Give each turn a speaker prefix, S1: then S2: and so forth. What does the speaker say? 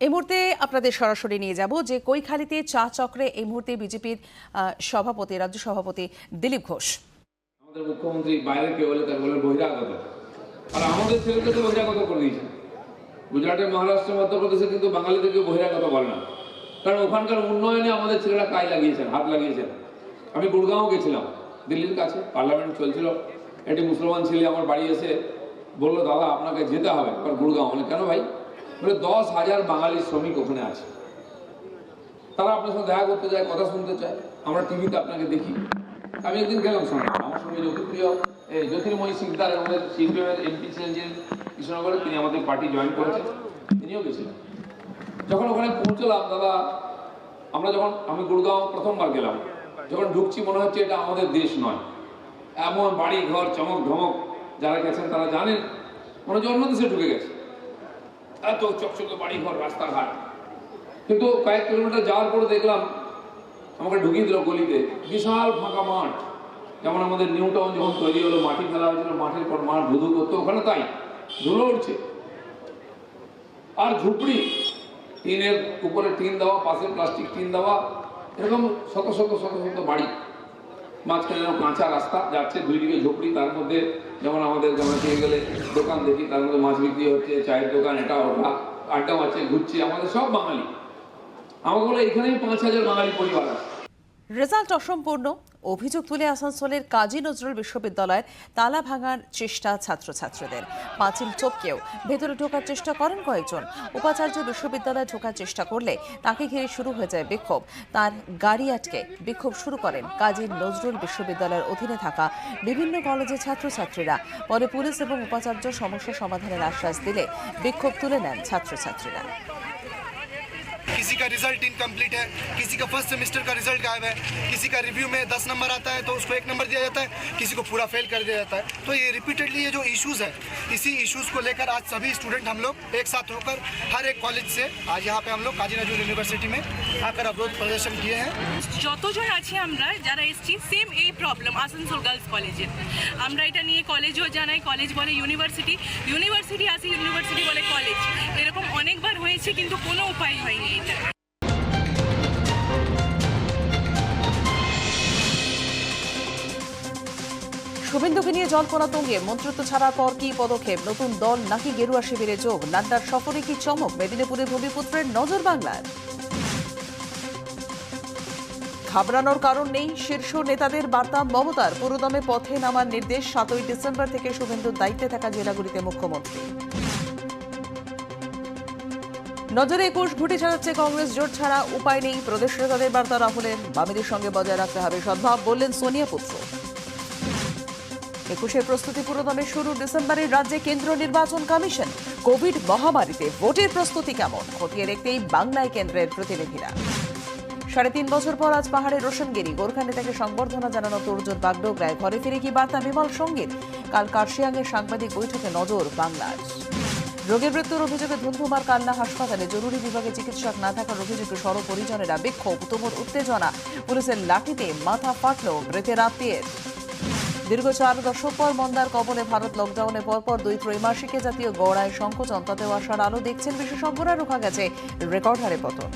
S1: এই মুহূর্তে আপনাদের সরাসরি নিয়ে যাব যে কৈখালিতে চা চক্রে এই মুহূর্তে বিজেপির সভাপতি, রাজ্য সভাপতি দিলীপ ঘোষ।
S2: আমাদের মুখ্যমন্ত্রী বাইরে কে বলে তার বলে বহিরাগত। আর আমাদের ছেলেকে তো বহিরাগত করে দিয়েছে। গুজরাটে মহারাষ্ট্র, মধ্যপ্রদেশে কিন্তু বাঙালিদেরকে বহিরাগত বলে না। কারণ ওখানকার উন্নয়নে আমাদের ছেলেরা কাজ লাগিয়েছেন, হাত লাগিয়েছেন। আমি গুড়গাঁও গেছিলাম, দিল্লির কাছে, পার্লামেন্ট চলছিল। একটি মুসলমান ছেলে আমার বাড়ি এসে বলল, দাদা, আপনাকে যেতে হবে। আর গুড়গাঁও বলে, কেন ভাই? বলে দশ হাজার বাঙালি শ্রমিক ওখানে আছে। তারা আপনার সঙ্গে দেখা করতে চায় কথা শুনতে চায়। আমরা টিভিতে আপনাকে দেখি। আমি একদিন গেলাম সঙ্গে। আমার সঙ্গে জ্যোতিপ্রিয়, এই জ্যোতির্ময়ী সিকদার আমাদের সিপিএমের এমপি ছিলেন যে কৃষ্ণনগরে, তিনি আমাদের পার্টি জয়েন করেছেন। তিনিও গেছিলেন। যখন ওখানে পৌঁছলাম, দাদা, আমরা যখন, আমি গুড়গাঁও প্রথমবার গেলাম, যখন ঢুকছি, মনে হচ্ছে এটা আমাদের দেশ নয়। এমন বাড়ি ঘর চমক ধমক যারা গেছেন তারা জানেন। মনে হচ্ছে অন্য দেশে ঢুকে গেছে। এত চকচকে বাড়ি ঘর রাস্তাঘাট। কিন্তু কয়েক কিলোমিটার যাওয়ার পরে দেখলাম, আমাকে ঢুকিয়ে দিল গলিতে। বিশাল ফাঁকা মাঠ। যেমন আমাদের নিউ টাউন যখন তৈরি হলো মাটি ফেলা হয়েছিল, মাঠের পর মাঠ ধুধু করতো, ওখানে তাই, ধুলো উঠছে। আর ঝুপড়ি, টিনের উপরে টিন দেওয়া পাশে প্লাস্টিক টিন দেওয়া, এরকম শত শত শত শত বাড়ি। মাঝখানে যেন কাঁচা রাস্তা যাচ্ছে দুই দিকে ঝুপড়ি, তার মধ্যে যেমন আমাদের যেমন খেয়ে গেলে দোকান দেখি, তার মধ্যে মাছ বিক্রি হচ্ছে, চায়ের দোকান, এটা ওটা, আড্ডা মারছে, ঘুরছে, আমাদের সব বাঙালি। আমাকে বলে এখানেই পাঁচ হাজার বাঙালি পরিবার আছে।
S1: রেজাল্ট অসম্পূর্ণ অভিযোগ তুলে আসানসোলের কাজী নজরুল বিশ্ববিদ্যালয়ের তালা ভাঙার চেষ্টা ছাত্রছাত্রীদের। পাঁচিল টপকেও ভেতরে ঢোকার চেষ্টা করেন কয়েকজন। উপাচার্য বিশ্ববিদ্যালয়ে ঢোকার চেষ্টা করলে তাকে ঘিরে শুরু হয়ে যায় বিক্ষোভ। তার গাড়ি আটকে বিক্ষোভ শুরু করেন কাজী নজরুল বিশ্ববিদ্যালয়ের অধীনে থাকা বিভিন্ন কলেজের ছাত্রছাত্রীরা। পরে পুলিশ এবং উপাচার্য সমস্যা সমাধানের আশ্বাস দিলে বিক্ষোভ তুলে নেন ছাত্রছাত্রীরা।
S3: किसी का रिजल्ट इनकम्प्लीट है किसी का फर्स्ट सेमेस्टर का रिजल्ट गायब है किसी का रिव्यू में दस नंबर आता है तो उसको एक नंबर दिया जाता है किसी को पूरा फेल कर दिया जाता है तो ये रिपीटेडली ये जो इश्यूज़ है इसी इश्यूज़ को लेकर आज सभी स्टूडेंट हम लोग एक साथ होकर हर एक कॉलेज से आज यहाँ पे हम लोग काजी नजरुल यूनिवर्सिटी में आकर अवरोध प्रदर्शन किए हैं
S4: যতজন আছি আমরা যারা এসছি সেম এই প্রবলেম আসানসোল গার্লস কলেজের আমরা এটা নিয়ে কলেজও জানাই কলেজ বলে ইউনিভার্সিটি ইউনিভার্সিটি আসি ইউনিভার্সিটি বলে কলেজ এরকম অনেকবার হয়েছে কিন্তু কোনো উপায় হয়নি
S1: শুভেন্দুকে নিয়ে জল্পনা তুঙ্গে মন্ত্রিত্ব ছাড়ার পর কি পদক্ষেপ? নতুন দল নাকি গেরুয়া শিবিরে যোগ? নাড্ডার সফরে কি চমক? মেদিনীপুরের ভূমিপুত্রের নজর বাংলার। ঘাবড়ানোর কারণ নেই শীর্ষ নেতাদের বার্তা মমতার। পুরোদমে পথে নামার নির্দেশ সাতই ডিসেম্বর থেকে শুভেন্দুর দায়িত্বে থাকা জেলাগুলিতে মুখ্যমন্ত্রী। নজরে একুশ, ঘুটে চালাচ্ছে কংগ্রেস, জোট ছাড়া উপায় নেই। প্রদেশ নেতাদের বার্তা রাহুলের বামেদের সঙ্গে বজায় রাখতে হবে সদ্ভাব, বললেন সোনিয়া পুত্র। একুশের প্রস্তুতি পুরোদমে শুরু। ডিসেম্বরের রাজ্যে কেন্দ্র নির্বাচন কমিশন কোভিড মহামারীতে ভোটের প্রস্তুতি কেমন? খতিয়ে দেখতেই বাংলায় কেন্দ্রের প্রতিনিধিরা। সাড়ে তিন বছর পর আজ পাহাড়ের রোশনগিরি। গোর্খা নেতাকে সংবর্ধনা জানানো তোরজোর বাগডোগরায়। ঘরে ফিরে কি বার্তা? বিমল সংগীত। কাল কার্শিয়াংয়ের সাংবাদিক বৈঠকে নজর বাংলার। রোগের মৃত্যুর অভিযোগে ধুন্ধুমার কান্না হাসপাতালে জরুরি বিভাগে চিকিৎসক না থাকার অভিযোগে সর পরিজনেরা বিক্ষোভ, তুমুল উত্তেজনা। পুলিশের লাঠিতে মাথা ফাটল মৃতের আত্মীয়ের। দীর্ঘ চার দশক পর মন্দার কবলে ভারত লকডাউনে পরপর দুই ত্রৈমাসিকে জাতীয় গড়ায় সংকোচন, তাতেও আসার আলো দেখছেন বিশেষজ্ঞরা, রোখা গেছে রেকর্ড হারে পতন।